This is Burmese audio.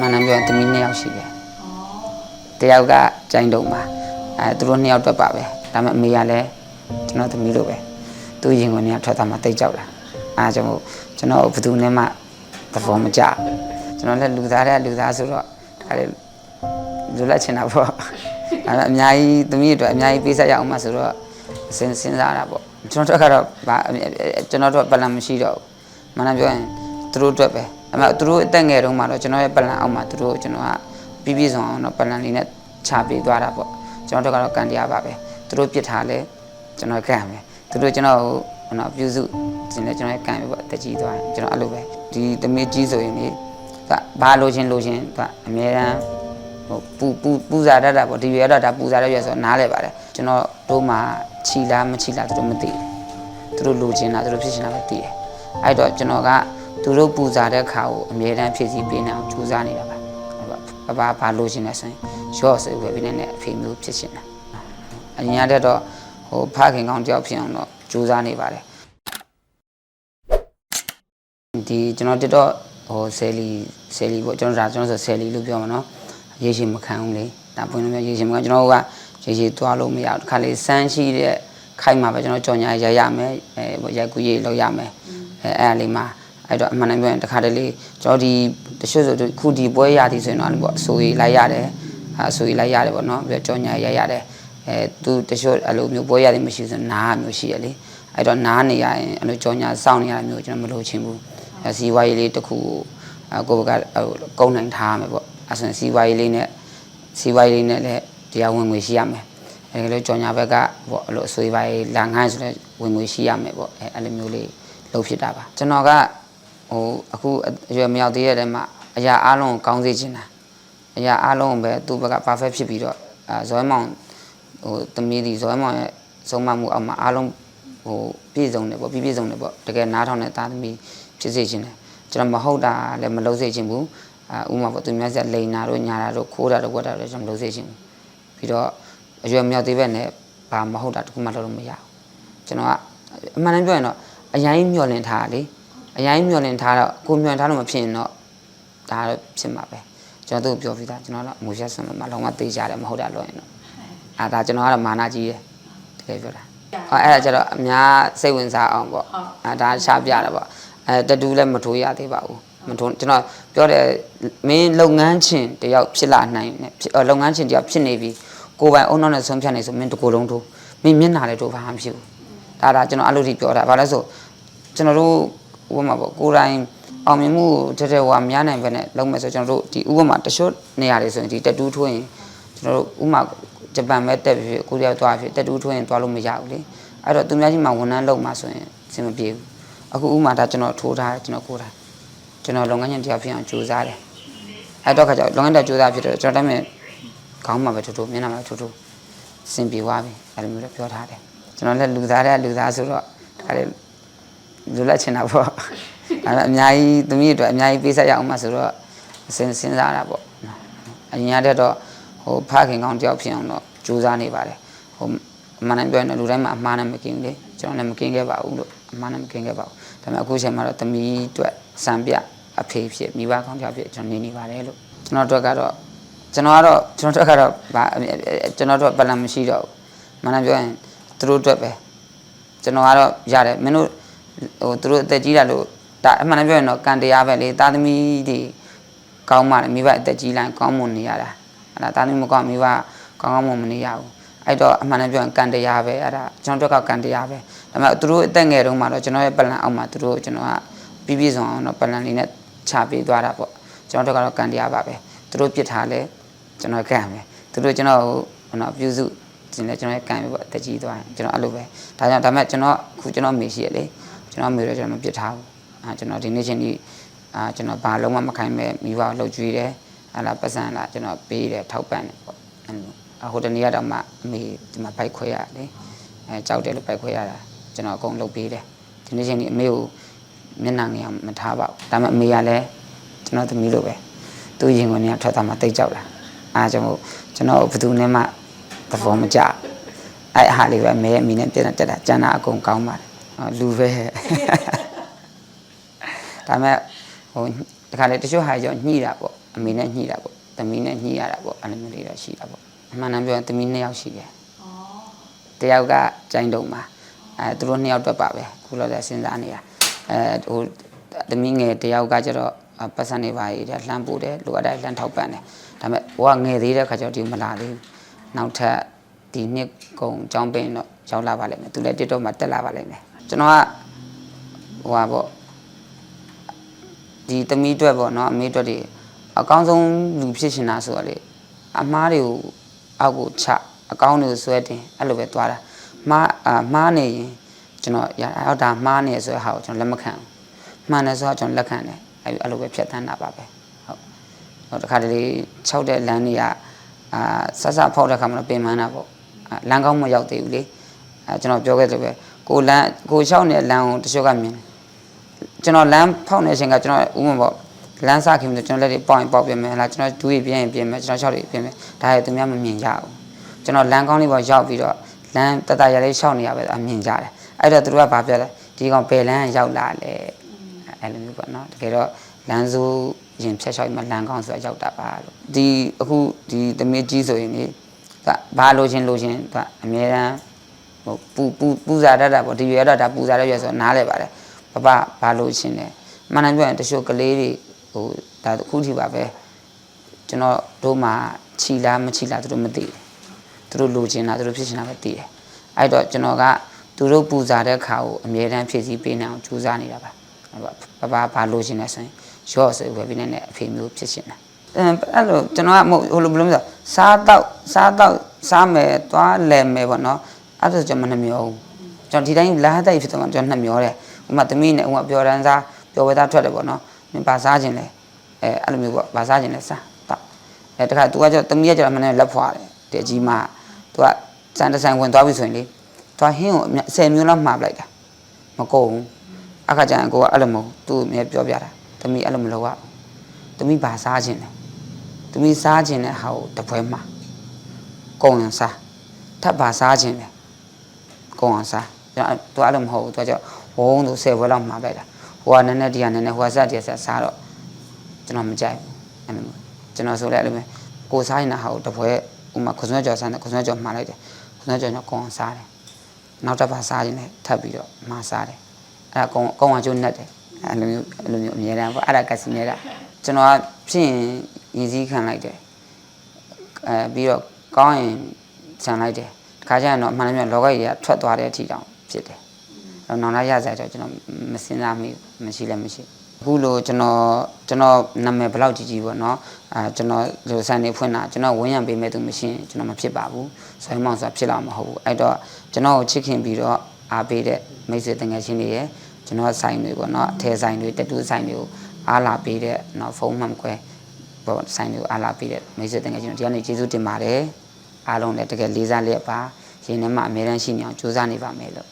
မှန်တယ်ပြောရင်သမီးနှစ်ယောက်ရှိတယ်တယောက်ကကြိုင်တုံပါအဲသူတို့နှစ်ယောက်တော့ပါပဲဒါပေမဲ့အမေကလည်းကျွန်တော်သမီးလိုပဲသူရင်ကုန်နေကထွက်သွားမှတိတ်ကြောက်တာအားကြောင့်မို့ကျွန်တော်ဘယ်သူနဲ့မှသဘောမကျဘူးကျွန်တော်လည်းလူသားတဲ့လူသားဆိုတော့ဒါလည်းလူလက်ချင်တာပေါ့အဲဒါအများကြီးသမီးအတွက်အများကြီးပေးဆက်ရအောင်မှဆိုတော့စဉ်းစဉ်းစားတာပေါ့ကျွန်တော်တို့ကတော့ဘာကျွန်တော်တို့ကပလန်မရှိတော့ဘူးမနပြောရင်သူတို့အတွက်ပဲ အမှသူတို့အသက်ငယ်တုန်းမှာတော့ကျွန်တော်ရဲ့ပလန်အောက်မှာသူတို့ကျွန်တော်ကပြီးပြည့်စုံအောင်တော့ပလန်လေးနဲ့ချပေးသွားတာပေါ့ကျွန်တော်တို့ကတော့ကန်တရားပါပဲသူတို့ပြစ်ထားလဲကျွန်တော်ကန်မယ်သူတို့ကျွန်တော်ကိုဟိုတော့ပြုစုခြင်းလဲကျွန်တော်ရဲ့ကန်ပဲပေါ့တကြီးသွားတယ်ကျွန်တော်အဲ့လိုပဲဒီသမီးကြီးဆိုရင်လေကဘာလိုချင်လိုချင်ကအများတန်းဟိုပူပူပူဇာတတ်တာပေါ့ဒီရတော့ဒါပူဇာရရဆိုတော့နားလဲပါတယ်ကျွန်တော်တို့မှချီလားမချီလားသူတို့မသိဘူးသူတို့လိုချင်တာသူတို့ဖြစ်ချင်တာပဲသိတယ်အဲ့တော့ကျွန်တော်က သူတို့ပူဇာတဲ့ခါကိုအမြဲတမ်းဖြည့်ဆည်းပေးနေအောင်ကြိုးစားနေတာပါဘာဘာဘာလိုချင်လဲဆိုရင်ရော့ဆိုဝယ်ပြီးနေအဖေမျိုးဖြစ်ချင်တာအရင်ရတဲ့တော့ဟိုဖခင်ကောင်းတယောက်ဖြစ်အောင်တော့ကြိုးစားနေပါတယ်ဒီကျွန်တော်တက်တော့ဟိုဆယ်လီဆယ်လီပေါ့ကျွန်တော်ဒါကျွန်တော်ဆိုဆယ်လီလို့ပြောမှာနော်ရေရှည်မခံဘူးလေဒါပွင့်လို့ရေရှည်မခံကျွန်တော်ကရေရှည်သွားလို့မရဘူးတစ်ခါလေစမ်းရှိတဲ့ခိုက်မှာပဲကျွန်တော်ကြော်ညာရရမယ်အဲရိုက်ကူးရေးလောက်ရမယ်အဲအဲ့အလေးမှာ အဲ့တော့အမှန်တမ်းပြောရင်တစ်ခါတလေကျွန်တော်ဒီတချို့ဆိုခုဒီပွဲရသည်ဆိုရင်တော့ပေါ့အဆိုရေးလိုက်ရတယ်အဆိုရေးလိုက်ရတယ်ပေါ့နော်ပြီးတော့ကြော်ညာရရတယ်အဲသူတချို့အဲ့လိုမျိုးပွဲရသည်မရှိဆိုနားမျိုးရှိရလေအဲ့တော့နားနေရရင်အဲ့လိုကြော်ညာစောင့်နေရတာမျိုးကျွန်တော်မလိုချင်ဘူးစီဝါရေးလေးတစ်ခုကိုကိုကဟိုကုန်းနိုင်ထားရမယ်ပေါ့အဲ့ဆိုစီဝါရေးလေးနဲ့စီဝါရေးလေးနဲ့လည်းတရားဝင်ငွေရှိရမယ်အဲလိုကြော်ညာဘက်ကပေါ့အဲ့လိုအဆွေးပိုင်းလာငိုင်းဆိုလဲဝင်ငွေရှိရမယ်ပေါ့အဲအဲ့လိုမျိုးလေးလုပ်ဖြစ်တာပါကျွန်တော်က ဟိုအခုအရွယ်မရောက်သေးတဲ့တည်းမှာအရာအလုံးကိုကောင်းစေချင်တာအရာအလုံးကိုပဲသူ့ဘက်က perfect ဖြစ်ပြီးတော့အဲဇွဲမောင်ဟိုတမီးဒီဇွဲမောင်ရဲ့ဆုံးမမှုအောက်မှာအလုံးဟိုပြည့်စုံတယ်ပေါ့ပြည့်ပြည့်စုံတယ်ပေါ့တကယ်နားထောင်တဲ့သားသမီးဖြစ်စေချင်တယ်ကျွန်တော်မဟုတ်တာလည်းမလုပ်စေချင်ဘူးအာဥမာပေါ့သူများဆက်လိန်နာတို့ညာတာတို့ခိုးတာတို့ကွက်တာတို့ကျွန်တော်မလုပ်စေချင်ဘူးပြီးတော့အရွယ်မြောက်သေးပဲနဲ့ဘာမဟုတ်တာတခုမှလုပ်လို့မရဘူးကျွန်တော်ကအမှန်တမ်းပြောရင်တော့အရင်မျောလင့်ထားတာလေ အရင်မျောလင့်ထားတော့ကိုမျောထားလို့မဖြစ်ရင်တော့ဒါတော့ဖြစ်မှာပဲကျွန်တော်တို့ပြောပြီးသားကျွန်တော်တော့အမူရက်ဆွန်လို့မလုံးဝသိကြတယ်မဟုတ်တာလို့ရင်တော့အာဒါကျွန်တော်ကတော့မာနာကြီးတယ်တကယ်ပြောတာအော်အဲ့ဒါကျတော့အများစိတ်ဝင်စားအောင်ပေါ့အာဒါရှားပြတာပေါ့အဲတတူးလည်းမထိုးရသေးပါဘူးမထိုးကျွန်တော်ပြောတယ်မင်းလုပ်ငန်းချင်းတယောက်ဖြစ်လာနိုင်တယ်ဖြစ်အော်လုပ်ငန်းချင်းတယောက်ဖြစ်နေပြီကိုယ်ပိုင်အုံနောက်နဲ့ဆုံးဖြတ်နေဆိုမင်းတစ်ကိုယ်လုံးထိုးမင်းမျက်နှာလည်းထိုးဘာမှမဖြစ်ဘူးဒါဒါကျွန်တော်အဲ့လိုထိပြောတာဘာလဲဆိုကျွန်တော်တို့ ဥပမာပေါ့ကိုယ်တိုင်အောင်မြင်မှုတက်တက်ဟိုကများနိုင်ပဲနဲ့လုံးမယ်ဆိုကျွန်တော်တို့ဒီဥပမာတချို့နေရာတွေဆိုရင်ဒီတက်တူးထိုးရင်ကျွန်တော်တို့ဥပမာဂျပန်ပဲတက်ဖြစ်ကိုရီးယားသွားဖြစ်တက်တူးထိုးရင်သွားလို့မရဘူးလေအဲ့တော့သူများကြီးမှဝန်ထမ်းလုပ်မှဆိုရင်အဆင်မပြေဘူးအခုဥပမာဒါကျွန်တော်ထိုးထားတယ်ကျွန်တော်ကိုယ်တိုင်ကျွန်တော်လုပ်ငန်းရှင်တရားဖြစ်အောင်ကြိုးစားတယ်အဲ့တော့ခါကျလုပ်ငန်းတက်ကြိုးစားဖြစ်တော့ကျွန်တော်တမ်းမဲ့ခေါင်းမှာပဲထိုးထိုးမျက်နှာမှာထိုးထိုးစင်ပြေသွားပြီအဲ့လိုမျိုးလည်းပြောထားတယ်ကျွန်တော်လည်းလူသားတဲ့လူသားဆိုတော့ဒါလည်း လူလက်ချင်တာပေါ့အဲ့ဒါအများကြီးသမီးအတွက်အများကြီးပေးဆက်ရအောင်မှဆိုတော့စဉ်းစဉ်းစားတာပေါ့အရင်ရတဲ့တော့ဟိုဖခင်ကောင်းတယောက်ဖြစ်အောင်တော့ကြိုးစားနေပါတယ်ဟိုအမှန်တမ်းပြောရင်တော့လူတိုင်းမှာအမှားနဲ့မกินဘူးလေကျွန်တော်လည်းမกินခဲ့ပါဘူးလို့အမှားနဲ့မกินခဲ့ပါဘူးဒါပေမဲ့အခုချိန်မှာတော့သမီးအတွက်စံပြအဖေဖြစ်မိဘကောင်းတယောက်ဖြစ်ကျွန်တော်နေနေပါတယ်လို့ကျွန်တော်တို့ကတော့ကျွန်တော်ကတော့ကျွန်တော်တို့ကတော့ဘာကျွန်တော်တို့ပလန်မရှိတော့ဘူးမှန်တယ်ပြောရင်သူတို့အတွက်ပဲကျွန်တော်ကတော့ရတယ်မင်းတို့ ဟိုသူတို့အသက်ကြီးတာလို့ဒါအမှန်တမ်းပြောရင်တော့ကံတရားပဲလေသားသမီးတွေကောင်းမှလည်းမိဘအသက်ကြီးလိုက်ကောင်းမွန်နေရတာအဲ့ဒါသားသမီးမကောင်းမိဘကောင်းကောင်းမွန်မနေရဘူးအဲ့တော့အမှန်တမ်းပြောရင်ကံတရားပဲအဲ့ဒါကျွန်တော်တို့ကကံတရားပဲဒါပေမဲ့သူတို့အသက်ငယ်တုန်းမှာတော့ကျွန်တော်ရဲ့ပလန်အောက်မှာသူတို့ကျွန်တော်ကပြီးပြည့်စုံအောင်တော့ပလန်လေးနဲ့ချပေးသွားတာပေါ့ကျွန်တော်တို့ကတော့ကံတရားပါပဲသူတို့ပြစ်ထားလဲကျွန်တော်ကံပဲသူတို့ကျွန်တော်ဟိုတော့ပြုစုခြင်းလဲကျွန်တော်ရဲ့ကံပဲပေါ့တက်ကြီးသွားရင်ကျွန်တော်အဲ့လိုပဲဒါကြောင့်ဒါပေမဲ့ကျွန်တော်အခုကျွန်တော်မေရှိရလေ ကျွန်တော်မေတော့ကျွန်တော်မပြစ်ထားဘူးအာကျွန်တော်ဒီနေ့ချင်းဒီအာကျွန်တော်ဘာလုံးဝမခိုင်းမဲ့မိဘလှုပ်ကြွေးတယ်ဟာလာပတ်စံလာကျွန်တော်ပေးတယ်ထောက်ပံ့တယ်ပေါ့အဲ့လိုဟိုတနေ့ကတော့မှအမေဒီမှာဘိုက်ခွဲရတယ်အဲကြောက်တယ်လို့ဘိုက်ခွဲရတာကျွန်တော်အကုန်လုပ်ပေးတယ်ဒီနေ့ချင်းဒီအမေကိုမျက်နှာငယ်အောင်မထားပါဘူးဒါပေမဲ့အမေကလည်းကျွန်တော်သမီးလိုပဲသူရင်ကုန်နေထွက်သွားမှတိတ်ကြောက်တာအားကြောင့်မို့ကျွန်တော်ဘယ်သူနဲ့မှသဘောမကျအဲ့အဟာလေးပဲအမေရဲ့အမိနဲ့ပြတ်တက်တာကျန်တာအကုန်ကောင်းပါတယ် လူပဲဒါပေမဲ့ဟိုတခါလေတချို့ဟာကြောင့်ညှိတာပေါ့အမေနဲ့ညှိတာပေါ့သမီးနဲ့ညှိရတာပေါ့အဲ့လိုမျိုးလေးတော့ရှိတာပေါ့အမှန်တမ်းပြောရင်သမီးနှစ်ယောက်ရှိတယ်တယောက်ကကြိုင်းတုံမှာအဲသူတို့နှစ်ယောက်တော့ပါပဲခုလောဆယ်စဉ်းစားနေတာအဲဟိုသမီးငယ်တယောက်ကကျတော့ပတ်စံနေပါရလှမ်းပို့တယ်လိုအပ်တိုင်းလှမ်းထောက်ပံ့တယ်ဒါပေမဲ့ဟိုကငယ်သေးတဲ့ခါကျတော့ဒီမလာသေးဘူးနောက်ထပ်ဒီနှစ်ကုံចောင်းပင်တော့ရောက်လာပါလိမ့်မယ်သူလည်းတစ်တော့မှတက်လာပါလိမ့်မယ် ကျွန်တော်ကဟိုပါပေါ့ဒီသမီးအတွက်ပေါ့နော်အမေအတွက်တွေအကောင်းဆုံးလူဖြစ်ရှင်တာဆိုတော့လေအမားတွေကိုအောက်ကိုချအကောင်းတွေကိုဆွဲတင်အဲ့လိုပဲသွားတာမားအာမားနေရင်ကျွန်တော်ရအောက်တာမားနေဆိုတဲ့ဟာကိုကျွန်တော်လက်မခံဘူးမှန်တယ်ဆိုတော့ကျွန်တော်လက်ခံတယ်အဲ့အဲ့လိုပဲဖြတ်သန်းတာပါပဲဟုတ်ဟိုတခါတလေ6တဲ့လမ်းတွေကအာဆက်ဆက်ဖောက်တဲ့ခါမှာတော့ပင်ပန်းတာပေါ့အာလမ်းကောင်းမရောက်သေးဘူးလေအဲကျွန်တော်ပြောခဲ့တယ်ပဲ ကိုလမ်းကိုလျှောက်နေတဲ့လမ်းကိုတချို့ကမြင်တယ်ကျွန်တော်လမ်းဖောက်နေတဲ့အချိန်ကကျွန်တော်ဥပမာပေါ့လမ်းစခင်ပြီးတော့ကျွန်တော်လက်တွေပေါက်ရင်ပေါက်ပြင်မယ်ဟလားကျွန်တော်ဒူးရပြင်းရင်ပြင်မယ်ကျွန်တော်ရှောက်တွေပြင်မယ်ဒါရသူများမမြင်ကြဘူးကျွန်တော်လမ်းကောင်းလေးပေါ်ရောက်ပြီးတော့လမ်းတတရလေးရှောက်နေရပဲအမြင်ကြတယ်အဲ့တော့သူတို့ကဘာပြောလဲဒီကောင်ဘယ်လမ်းရောက်လာလဲအဲ့လိုမျိုးပေါ့နော်တကယ်တော့လမ်းစိုးရင်ဖြတ်လျှောက်မှလမ်းကောင်းဆိုတာရောက်တာပါလို့ဒီအခုဒီသမီးကြီးဆိုရင်လေကဘာလိုချင်လိုချင်ကအများတန်း ဟိုပူပူပူဇာတတ်တာပေါ့ဒီရွယ်တော့ဒါပူဇာတဲ့ရွယ်ဆိုနားလဲပါတယ်ပပဘာလို့ရှင်လဲမှန်တယ်ပြောရင်တချို့ကလေးတွေဟိုဒါတစ်ခုထိပါပဲကျွန်တော်တို့မှခြီလားမခြီလားသူတို့မသိဘူးသူတို့လိုချင်တာသူတို့ဖြစ်ချင်တာပဲသိတယ်အဲ့တော့ကျွန်တော်ကသူတို့ပူဇာတဲ့ခါကိုအမြဲတမ်းဖြည့်ဆည်းပေးနေအောင်ကြိုးစားနေတာပါအဲ့တော့ပပဘာလို့ရှင်လဲဆိုရင်ရော့ဆိုဝယ်ပြီးနေအဖေမျိုးဖြစ်ချင်တာအဲ့လိုကျွန်တော်ကမဟုတ်ဟိုလိုဘယ်လိုမလဲစားတော့စားတော့စားမယ်သွားလဲမယ်ပေါ့နော် အဲ့ဒါကျွန်မနှမျောဘူးကျွန်တော်ဒီတိုင်းလာတိုက်ဖြစ်တော့ကျွန်တော်နှမျောတယ်ဥမာသမီးနဲ့ဥမာပျော်တန်းစားပျော်ဝဲသားထွက်တယ်ပေါ့နော်မင်းဘာစားခြင်းလဲအဲအဲ့လိုမျိုးပေါ့ဘာစားခြင်းလဲစားတော့အဲတခါ तू ကကျွန်တော်သမီးကကျွန်တော်မနဲ့လက်ဖွာတယ်တဲ့ကြီးမ तू ကစံတဆိုင်ဝင်သွားပြီဆိုရင်လေသွားဟင်းကို10မျိုးလောက်မှာပလိုက်တာမကုန်ဘူးအခါကျရင်ကိုကအဲ့လိုမဟုတ်သူ့အမြဲပြောပြတာသမီးအဲ့လိုမလုပ်ရဘူးသမီးဘာစားခြင်းလဲသမီးစားခြင်းတဲ့ဟာကိုတပွဲမှာကုန်ရင်စားထပ်ဘာစားခြင်းလဲ ကုန်အောင်စားကျွန်တော် तू အဲ့လိုမဟုတ်ဘူး तू ကကျတော့ဝုန်းသူ10ဘွဲလောက်မှာလိုက်တာဟိုကနည်းနည်းဒီကနည်းနည်းဟိုကဆက်တည်းဆက်စားတော့ကျွန်တော်မကြိုက်ဘူးအဲ့လိုမျိုးကျွန်တော်ဆိုလဲအဲ့လိုမျိုးကိုစားရင်ဟာကိုတပွဲဥမာခွစွန်းကြော်စားတယ်ခွစွန်းကြော်မှာလိုက်တယ်ခွစွန်းကြော်ညကောင်းစားတယ်နောက်တစ်ပါးစားရင်လည်းထပ်ပြီးတော့မှာစားတယ်အဲ့ဒါကောင်းကောင်းအောင်ကျိုးနှက်တယ်အဲ့လိုမျိုးအဲ့လိုမျိုးအများတန်းပေါ့အဲ့ဒါကစီနေတာကျွန်တော်ကဖြစ်ရင်ရည်စည်းခံလိုက်တယ်အဲပြီးတော့ကောင်းရင်ဆန်လိုက်တယ်တ ခါကျရင်တော့အမှန်တမ်းပြောလောကကြီးကထွက်သွားတဲ့အထိတောင်ဖြစ်တယ်တော့နောင်လာရစားတော့ကျွန်တော်မစင်စားမိဘူးမရှိလည်းမရှိအခုလိုကျွန်တော်ကျွန်တော်နာမည်ဘယ်လောက်ကြီးကြီးပေါ့နော်အာကျွန်တော်လိုဆန်နေဖွင့်တာကျွန်တော်ဝန်းရံပေးမဲ့သူမရှိရင်ကျွန်တော်မဖြစ်ပါဘူးဆွဲမောင်ဆိုတာဖြစ်လာမှာမဟုတ်ဘူးအဲ့တော့ကျွန်တော်ကိုချစ်ခင်ပြီးတော့အားပေးတဲ့မိတ်ဆွေတငယ်ချင်းတွေရယ်ကျွန်တော်ဆိုင်တွေပေါ့နော်အထည်ဆိုင်တွေတက်တူးဆိုင်တွေကိုအားလာပေးတဲ့နော်ဖုန်းမှန်ခွဲပေါ့ဆိုင်တွေကိုအားလာပေးတဲ့မိတ်ဆွေတငယ်ချင်းတွေဒီကနေ့ကျေးဇူးတင်ပါတယ် အားလုံးလည်းတကယ်လေးစားလျက်ပါရင်ထဲမှာအမြဲတမ်းရှိနေအောင်ကြိုးစားနေပါမယ်လို့